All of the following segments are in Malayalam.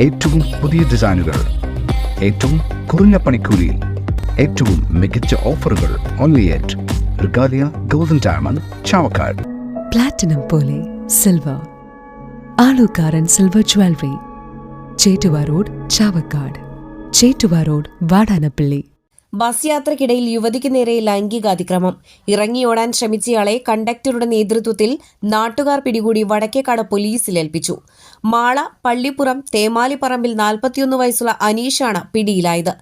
ഏറ്റവും പുതിയ ഡിസൈനുകൾ ഏറ്റവും കുറഞ്ഞ പണിക്കൂലിയിൽ ഏറ്റവും മികച്ച ഓഫറുകൾ only at Regalia golden diamond Chavakkad platinum പോലെ silver Alukkaran silver jewellery Chettuva road Chavakkad Chettuva road Vadanappally bus യാത്രക്കിടയിൽ യുവതിക്ക് നേരെ ലൈംഗിക അതിക്രമം ഇറങ്ങിയോടാൻ ശ്രമിച്ചയാളെ കണ്ടക്ടറുടെ നേതൃത്വത്തിൽ നാട്ടുകാർ പിടികൂടി വടക്കേക്കാട് പോലീസിൽ ഏൽപ്പിച്ചു. മാള പള്ളിപ്പുറം തേമാലിപ്പറമ്പിൽ നാൽപ്പത്തിയൊന്ന് വയസ്സുള്ള അനീഷാണ് പിടിയിലായത്.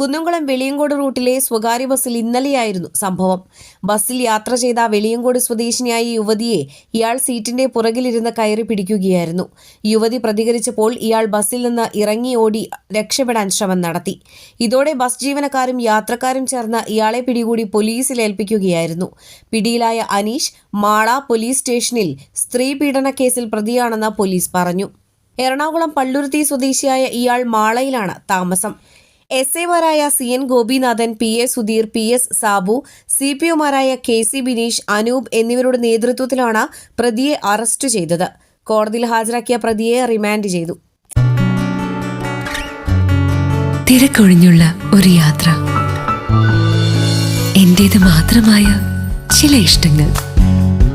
കുന്നംകുളം വെളിയങ്കോട് റൂട്ടിലെ സ്വകാര്യ ബസ്സിൽ ഇന്നലെയായിരുന്നു സംഭവം. ബസ്സിൽ യാത്ര ചെയ്ത വെളിയങ്കോട് സ്വദേശിനിയായ യുവതിയെ ഇയാൾ സീറ്റിന്റെ പുറകിലിരുന്ന് കയറി പിടിക്കുകയായിരുന്നു. യുവതി പ്രതികരിച്ചപ്പോൾ ഇയാൾ ബസ്സിൽ നിന്ന് ഇറങ്ങി ഓടി രക്ഷപ്പെടാൻ ശ്രമം നടത്തി. ഇതോടെ ബസ് ജീവനക്കാരും യാത്രക്കാരും ചേർന്ന് ഇയാളെ പിടികൂടി പോലീസിൽ ഏൽപ്പിക്കുകയായിരുന്നു. പിടിയിലായ അനീഷ് മാള പോലീസ് സ്റ്റേഷനിൽ സ്ത്രീ പീഡന കേസിൽ പ്രതിയാണെന്ന് പോലീസ് പറഞ്ഞു. എറണാകുളം പള്ളുരുത്തി സ്വദേശിയായ ഇയാൾ മാളയിലാണ് താമസം. S എമാരായ C N Gopinathan P A Sudheer P S Sabu C P ഒമാരായ K C Bineesh Anoop എന്നിവരുടെ നേതൃത്വത്തിലാണ് പ്രതിയെ അറസ്റ്റ് ചെയ്തത്. കോടതിയിൽ ഹാജരാക്കിയ പ്രതിയെ റിമാൻഡ് ചെയ്തു. തിരക്കൊഴിഞ്ഞുള്ള ഒരു യാത്ര. എന്റേത് മാത്രമായ ചില ഇഷ്ടങ്ങൾ.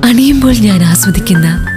അണിയുമ്പോൾ ഞാൻ ആസ്വദിക്കുന്ന